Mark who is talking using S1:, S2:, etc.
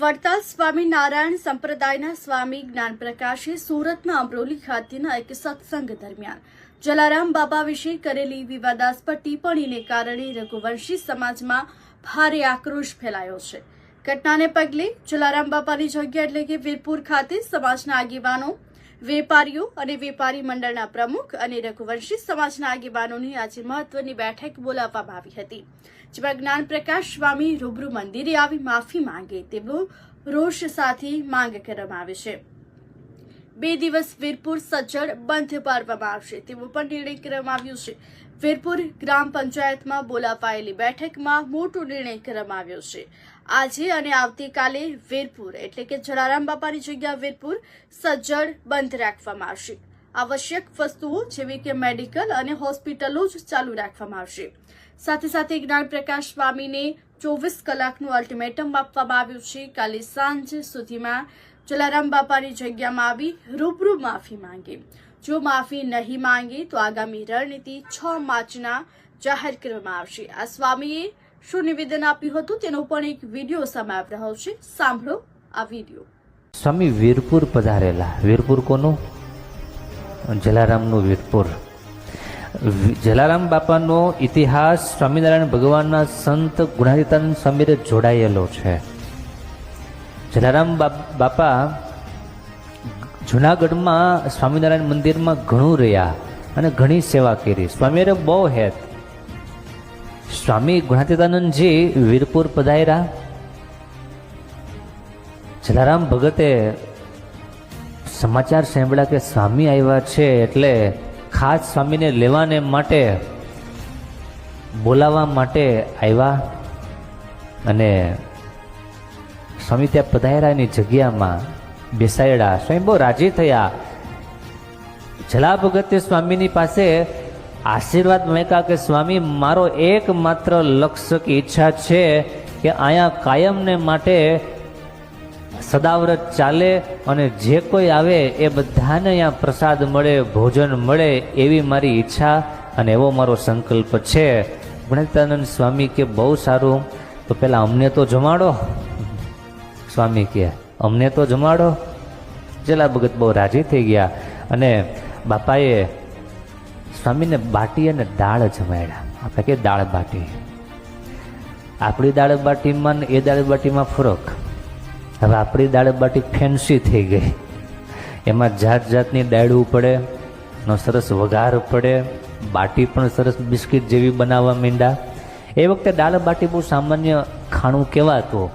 S1: વડતાલ સ્વામિનારાયણ સંપ્રદાયના સ્વામી જ્ઞાનપ્રકાશે સુરતના અમરોલી ખાતેના એક સત્સંગ દરમિયાન જલારામ બાબા વિશે કરેલી વિવાદાસ્પદ ટિપ્પણીને કારણે રઘુવંશી સમાજમાં ભારે આક્રોશ ફેલાયો છે. ઘટનાને પગલે જલારામ બાપાની જગ્યા એટલે કે વીરપુર ખાતે સમાજના આગેવાનો વેપારીઓ અને વેપારી મંડળના પ્રમુખ અને રઘુવંશી સમાજના આગેવાનોની આજે મહત્વની બેઠક બોલાવવામાં આવી હતી, જેમાં જ્ઞાન પ્રકાશ સ્વામી રૂબરૂ મંદિરે આવી માફી માંગે તેવો રોષ સાથે માંગ કરવામાં આવે છે. બે દિવસ વીરપુર સજ્જડ બંધ પાડવામાં આવશે તેવો પણ નિર્ણય કરવામાં આવ્યો છે. વીરપુર ગ્રામ પંચાયતમાં બોલાવાયેલી બેઠકમાં મોટો નિર્ણય કરવામાં આવ્યો છે. આજે અને આવતીકાલે વીરપુર, એટલે કે જલારામ બાપાની જગ્યા વીરપુર સજ્જડ બંધ રાખવામાં આવશે. આવશ્યક વસ્તુઓ જેવી કે મેડિકલ અને હોસ્પિટલો જ ચાલુ રાખવામાં આવશે. સાથે સાથે જ્ઞાન પ્રકાશ સ્વામીને ચોવીસ કલાકનું અલ્ટિમેટમ આપવામાં આવ્યું છે. કાલે સાંજ સુધીમાં જલારામ બાપાની જગ્યામાં આવી રૂબરૂ માફી માંગે. જો માફી નહીં માંગે તો આગામી રણનીતિ છ માર્ચના જાહેર કરવામાં આવશે. આ સ્વામીએ શું નિવેદન આપ્યું હતું તેનો પણ એક વીડિયો સામે આવી રહ્યો સાંભળો આ વીડિયો.
S2: સ્વામી વીરપુર પધારેલા. વીરપુર કોનું? જલારામનું વીરપુર. જલારામ બાપાનો ઇતિહાસ સ્વામિનારાયણ ભગવાનના સંત ગુણાતીતાનંદ સ્વામીને જોડાયેલો છે. જલારામ બાપા જુનાગઢમાં સ્વામિનારાયણ મંદિરમાં ઘણું રહ્યા અને ઘણી સેવા કરી. સ્વામીએ બહુ હેત સ્વામી ગુણાતીતાનંદજી વીરપુર પધાર્યા. જલારામ ભગતે સમાચાર સાંભળ્યા કે સ્વામી આવ્યા છે એટલે ખાસ સ્વામીને લેવાને માટે, બોલાવવા માટે આવ્યા અને સ્વામી ત્યાં પધાર્યાની જગ્યામાં બેસાડ્યા. સ્વામી બહુ રાજી થયા. જલા ભગતે સ્વામીની પાસે આશીર્વાદ મેકા કે, સ્વામી, મારો એકમાત્ર લક્ષ્ય કે ઈચ્છા છે કે અહીંયા કાયમને માટે સદાવ્રત ચાલે અને જે કોઈ આવે એ બધાને અહીંયા પ્રસાદ મળે, ભોજન મળે એવી મારી ઈચ્છા અને એવો મારો સંકલ્પ છે. ગુણાતીતાનંદ સ્વામી કે, બહુ સારું. તો પહેલાં અમને તો જમાડો. સ્વામી કે, અમને તો જમાડો. જલા ભગત બહુ રાજી થઈ ગયા અને બાપાએ સ્વામીને બાટી અને દાળ જમાડ્યા. આપણે કે દાળ બાટી. આપણી દાળ બાટીમાં ને એ દાળ બાટીમાં ફરક. હવે આપણી દાળ બાટી ફેન્સી થઈ ગઈ. એમાં જાત જાતની દાળવું પડે નો સરસ વઘાર પડે, બાટી પણ સરસ બિસ્કિટ જેવી બનાવવા માંડ્યા. એ વખતે દાળ બાટી બહુ સામાન્ય ખાણું કહેવાતું.